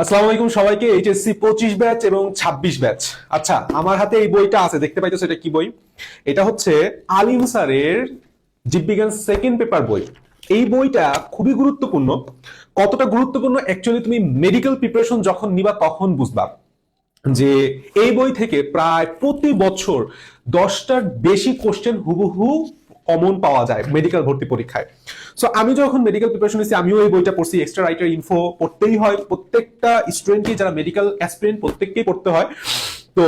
আসসালামু আলাইকুম সবাইকে, এইচএসসি পঁচিশ ব্যাচ এবং ছাব্বিশ ব্যাচ। আচ্ছা আমার হাতে এই বইটা আছে, দেখতে পাইতেছো এটা কি বই? এটা হচ্ছে আলিম স্যারের জীববিজ্ঞান সেকেন্ড পেপার বই। এই বইটা খুবই গুরুত্বপূর্ণ। কতটা গুরুত্বপূর্ণ? অ্যাকচুয়ালি তুমি মেডিকেল প্রিপারেশন যখন নিবা তখন বুঝবা যে এই বই থেকে প্রায় প্রতি বছর দশটার বেশি কোশ্চেন হুবহু কমন পাওয়া যায় মেডিকেল ভর্তি পরীক্ষায়। সো আমি যখন মেডিকেল প্রিপারেশন নিচ্ছি আমিও এই বইটা পড়ছি এক্সট্রা রাইটার ইনফো পড়তেই হয়। প্রত্যেকটা স্টুডেন্টকে যারা মেডিকেল অ্যাসপিরেন্ট প্রত্যেককেই পড়তে হয়। তো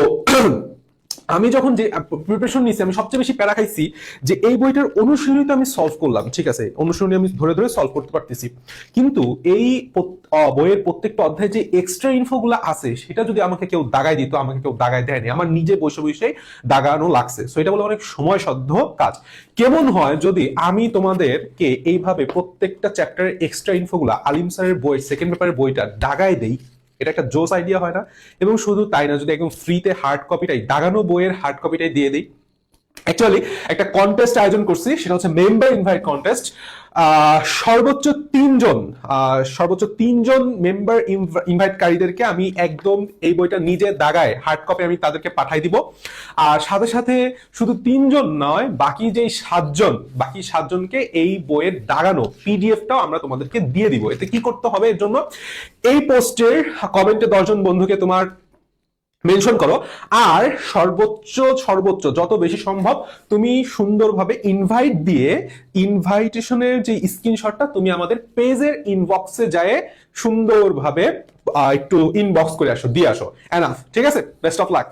আমি যখন যে প্রিপারেশন নিচ্ছি আমি সবচেয়ে বেশি প্যারা খাইছি যে এই বইটার অনুশীলনী তো আমি সলভ করলাম, ঠিক আছে? অনুশীলনী আমি ধরে ধরে সলভ করতে পারতেছি। কিন্তু এই বইয়ের প্রত্যেকটা অধ্যায়ে যে এক্সট্রা ইনফোগুলো আছে, সেটা যদি আমাকে কেউ দাগায় দিত, আমাকে কেউ দাগায় দেয়নি। আমার নিজে বসে বসে দাগানো লাগছে। সো এটা বলে অনেক সময় সাধ্য কাজ। কেমন হয় যদি আমি তোমাদেরকে এইভাবে প্রত্যেকটা চ্যাপ্টারের এক্সট্রা ইনফোগুলো আলিম স্যারের বই সেকেন্ড পেপারের বইটা দাগায় দেই এটা একটা জোস আইডিয়া হয় না। এবং শুধু তাই না, যদি একদম ফ্রিতে হার্ড কপিটাই দাগানো বইয়ের হার্ড কপিটাই দিয়ে দিই অ্যাকচুয়ালি একটা কন্টেস্ট আয়োজন করছি, সেটা হচ্ছে মেম্বার ইনভাইট কন্টেস্ট সর্বোচ্চ তিনজন সর্বোচ্চ তিনজন মেম্বার ইনভাইটকারীদেরকে আমি একদম এই বইটা নিজে দাগায় হার্ড কপি আমি তাদেরকে পাঠাই দিব। আর সাথে সাথে শুধু তিনজন নয়, বাকি যেই সাতজন, বাকি সাতজনকে এই বইয়ের দাগানো পিডিএফটাও আমরা তোমাদেরকে দিয়ে দিব। এতে কি করতে হবে এর জন্য? এই পোস্টের কমেন্টে দশজন বন্ধুকে তোমার মেনশন করো। আর সর্বোচ্চ সর্বোচ্চ, যত বেশি সম্ভব তুমি সুন্দরভাবে ইনভাইট দিয়ে ইনভাইটেশনের যে স্ক্রিনশটটা তুমি আমাদের পেজের ইনবক্সে যায় সুন্দরভাবে একটু ইনবক্স করে আসো, দিয়ে আসো। এনাফ ঠিক আছে? Best of luck